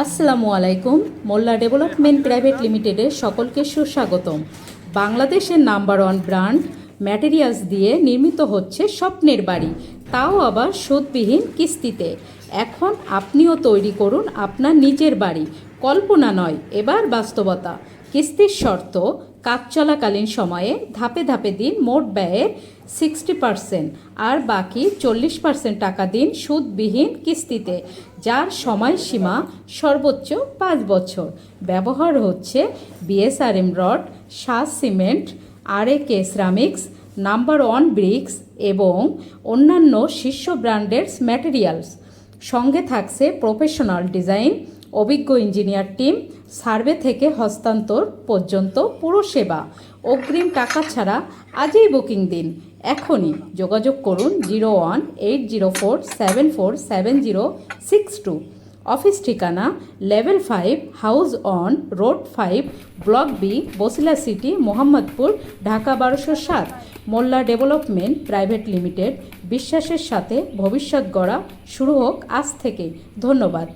আসসালামু আলাইকুম, মোল্লা development private লিমিটেডের সকলকে সুস্বাগতম। বাংলাদেশের নাম্বার ওয়ান ব্র্যান্ড ম্যাটেরিয়ালস দিয়ে নির্মিত হচ্ছে স্বপ্নের বাড়ি, তাও আবার সুদবিহীন কিস্তিতে। এখন আপনিও তৈরি করুন আপনার নিজের বাড়ি। কল্পনা নয়, এবার বাস্তবতা। কিস্তির শর্ত কাজ চলাকালীন সময়ে ধাপে ধাপে দিন মোট ব্যয়ের সিক্সটি পার্সেন্ট আর বাকি চল্লিশ পার্সেন্ট টাকা দিন সুদবিহীন কিস্তিতে, যার সময়সীমা সর্বোচ্চ পাঁচ বছর। ব্যবহার হচ্ছে BSRM rod Shah cement, R A K ceramics number one bricks এবং অন্যান্য শীর্ষ ব্র্যান্ডের ম্যাটেরিয়ালস। সঙ্গে থাকছে প্রফেশনাল ডিজাইন অভিজ্ঞ ইঞ্জিনিয়ার টিম সার্ভে থেকে হস্তান্তর পর্যন্ত পুরো সেবা। অগ্রিম টাকা ছাড়া আজই বুকিং দিন। এখনই যোগাযোগ করুন zero one eight zero four seven four seven zero six two. Office ঠিকানা level five house on road five block B Basila city Mohammadpur Dhaka বারোশো সাত। Molla development private limited. বিশ্বাসের সাথে ভবিষ্যৎ গড়া। শুরু হোক আজ থেকে। ধন্যবাদ।